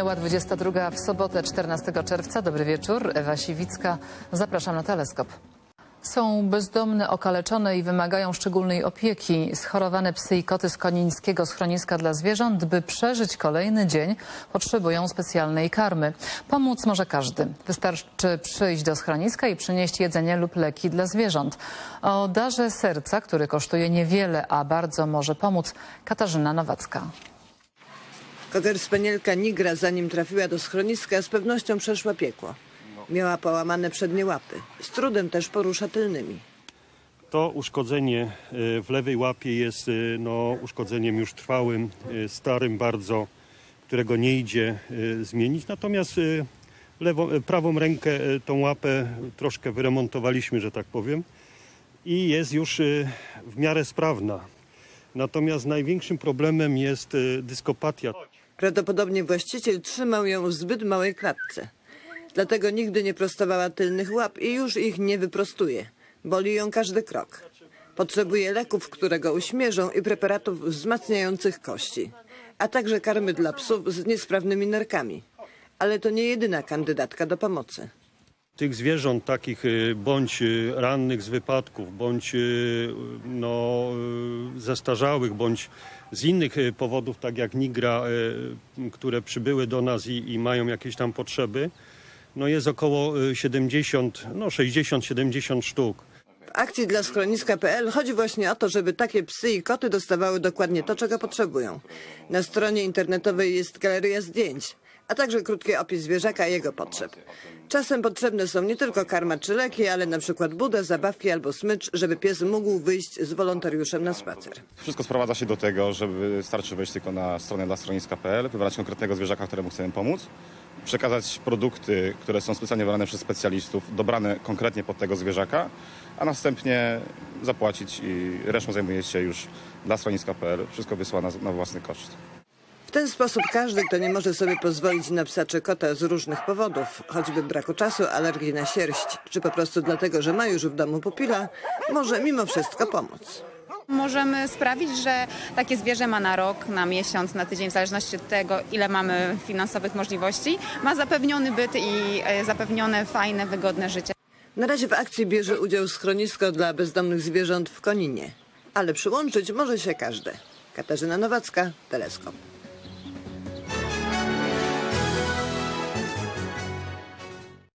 Minęła 22 w sobotę 14 czerwca. Dobry wieczór. Ewa Siwicka. Zapraszam na teleskop. Są bezdomne, okaleczone i wymagają szczególnej opieki. Schorowane psy i koty z konińskiego schroniska dla zwierząt, by przeżyć kolejny dzień, potrzebują specjalnej karmy. Pomóc może każdy. Wystarczy przyjść do schroniska i przynieść jedzenie lub leki dla zwierząt. O darze serca, który kosztuje niewiele, a bardzo może pomóc, Katarzyna Nowacka. Koter spanielka Nigra, zanim trafiła do schroniska, z pewnością przeszła piekło. Miała połamane przednie łapy, z trudem też porusza tylnymi. To uszkodzenie e, w lewej łapie jest e, no, uszkodzeniem już trwałym, e, starym bardzo, którego nie idzie zmienić. Natomiast lewą, prawą rękę, tą łapę troszkę wyremontowaliśmy, że tak powiem i jest już w miarę sprawna. Natomiast największym problemem jest dyskopatia. Prawdopodobnie właściciel trzymał ją w zbyt małej klatce. Dlatego nigdy nie prostowała tylnych łap i już ich nie wyprostuje. Boli ją każdy krok. Potrzebuje leków, które go uśmierzą i preparatów wzmacniających kości, a także karmy dla psów z niesprawnymi nerkami. Ale to nie jedyna kandydatka do pomocy. Tych zwierząt takich y, bądź y, rannych z wypadków, bądź y, no, zestarzałych, bądź z innych powodów, tak jak nigra, które przybyły do nas i, i mają jakieś tam potrzeby, no jest około y, 70, no 60-70 sztuk. W akcji dla schroniska.pl chodzi właśnie o to, żeby takie psy i koty dostawały dokładnie to, czego potrzebują. Na stronie internetowej jest galeria zdjęć, a także krótki opis zwierzaka i jego potrzeb. Czasem potrzebne są nie tylko karma czy leki, ale na przykład buda, zabawki albo smycz, żeby pies mógł wyjść z wolontariuszem na spacer. Wszystko sprowadza się do tego, że wystarczy wejść tylko na stronę dla schroniska.pl, wybrać konkretnego zwierzaka, któremu chcemy pomóc, przekazać produkty, które są specjalnie wybrane przez specjalistów, dobrane konkretnie pod tego zwierzaka, a następnie zapłacić i resztą zajmuje się już dla schroniska.pl. Wszystko wysłane na własny koszt. W ten sposób każdy, kto nie może sobie pozwolić na psa czy kota z różnych powodów, choćby braku czasu, alergii na sierść, czy po prostu dlatego, że ma już w domu pupila, może mimo wszystko pomóc. Możemy sprawić, że takie zwierzę ma na rok, na miesiąc, na tydzień, w zależności od tego, ile mamy finansowych możliwości, ma zapewniony byt i e, zapewnione fajne, wygodne życie. Na razie w akcji bierze udział schronisko dla bezdomnych zwierząt w Koninie. Ale przyłączyć może się każdy. Katarzyna Nowacka, Teleskop.